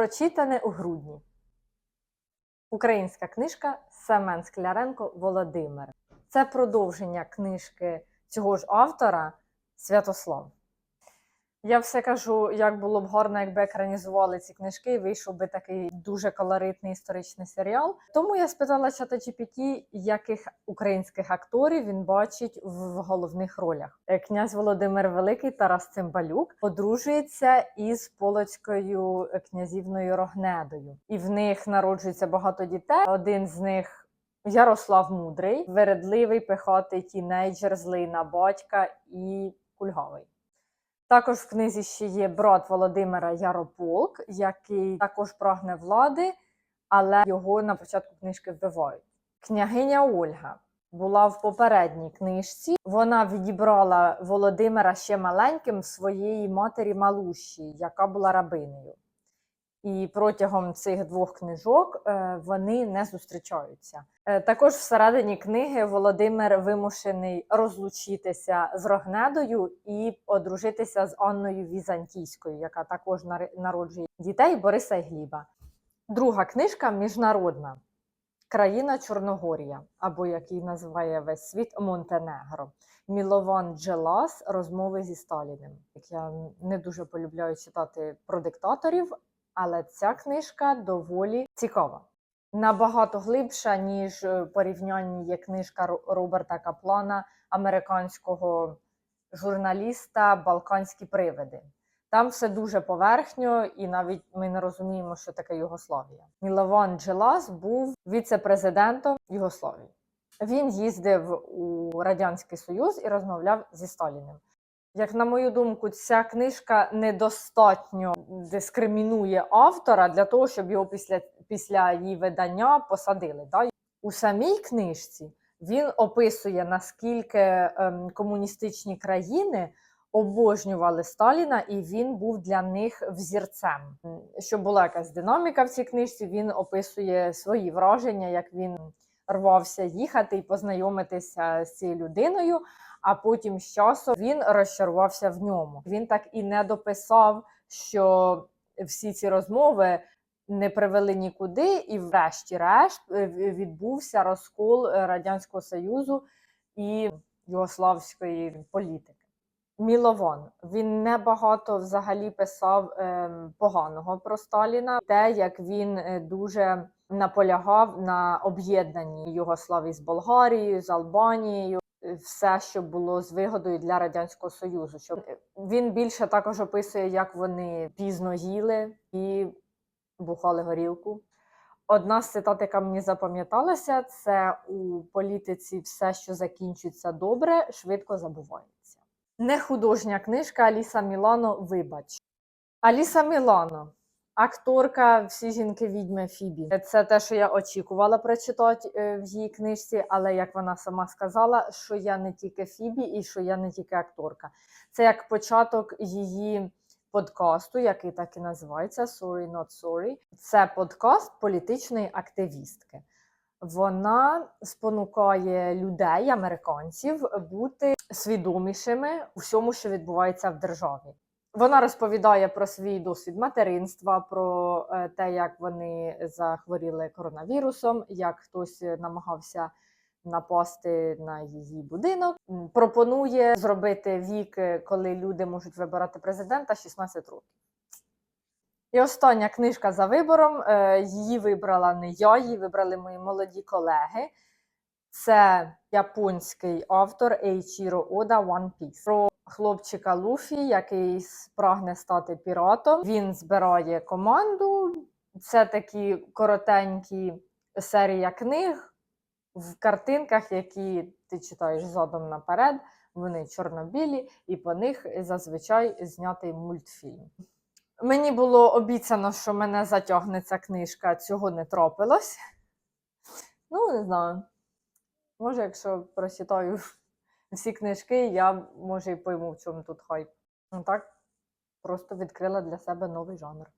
Прочитане у грудні. Українська книжка Семен Скляренко Володимир. Це продовження книжки цього ж автора Святослав. Я все кажу, як було б гарно, якби екранізували ці книжки, і вийшов би такий дуже колоритний історичний серіал. Тому я спитала чата GPT, яких українських акторів він бачить в головних ролях. Е, Князь Володимир Великий Тарас Цимбалюк одружується із полоцькою е, князівною Рогнедою, і в них народжується багато дітей. Один з них Ярослав Мудрий, вередливий, пихатий тінейджер, злий на батька і кульгавий. Також в книзі ще є брат Володимира Ярополк, який також прагне влади, але його на початку книжки вбивають. Княгиня Ольга була в попередній книжці. Вона відібрала Володимира ще маленьким своєї матері Малуші, яка була рабинею. І протягом цих двох книжок е, вони не зустрічаються. Е, Також всередині книги Володимир вимушений розлучитися з Рогнедою і одружитися з Анною Візантійською, яка також народжує дітей Бориса і Гліба. Друга книжка міжнародна країна Чорногорія, або як її називає весь світ Монтенегро. Мілован Джелас розмови зі Сталіним. Як я не дуже полюбляю читати про диктаторів, але ця книжка доволі цікава. Набагато глибша, ніж е, в порівнянні є книжка Роберта Каплана, американського журналіста Балканські привиди. Там все дуже поверхньо, і навіть ми не розуміємо, що таке Югославія. Мілован Джелас був віце-президентом Югославії. Він їздив у Радянський Союз і розмовляв зі Сталіним. Як на мою думку, ця книжка недостатньо дискримінує автора для того, щоб його після, після її видання посадили. Да? У самій книжці він описує, наскільки ем, комуністичні країни обожнювали Сталіна, і він був для них взірцем. Щоб була якась динаміка в цій книжці, він описує свої враження, як він рвався їхати і познайомитися з цією людиною. А потім з часом він розчарувався в ньому. Він так і не дописав, що всі ці розмови не привели нікуди, і, врешті-решт, е, відбувся розкол е, Радянського Союзу і югославської політики. Мілован він небагато взагалі писав ем, поганого про Сталіна, те, як він е, дуже наполягав на об'єднанні Югославії з Болгарією, з Албанією, все, що було з вигодою для радянського союзу. Щоб він більше також описує, як вони пізно їли і бухали горілку. Одна з цитат, яка мені запам'яталася, це у політиці все, що закінчується добре, швидко забувається. Не художня книжка Аліса Мілано Вибач. Аліса Мілано, акторка всі жінки відьми Фібі. Це те, що я очікувала прочитати е, в її книжці, але як вона сама сказала, що я не тільки Фібі і що я не тільки акторка. Це як початок її подкасту, який так і називається Sorry Not Sorry. Це подкаст політичної активістки. Вона спонукає людей, американців, бути свідомішими у всьому, що відбувається в державі. Вона розповідає про свій досвід материнства, про е, те, як вони захворіли коронавірусом, як хтось е, намагався напасти на її будинок. Пропонує зробити вік, е, коли люди можуть вибирати президента 16 років. І остання книжка за вибором. Її вибрала не я, її вибрали мої молоді колеги. Це японський автор Ейчіро Ода One Piece. Про хлопчика Луфі, який прагне стати піратом. Він збирає команду. Це такі коротенькі серія книг в картинках, які ти читаєш задом наперед. Вони чорно-білі, і по них зазвичай знятий мультфільм. Мені було обіцяно, що мене затягне ця книжка, цього не трапилось. Ну, не знаю. Може, якщо прочитаю всі книжки, я може і пойму, в чому тут хайп. Ну так, просто відкрила для себе новий жанр.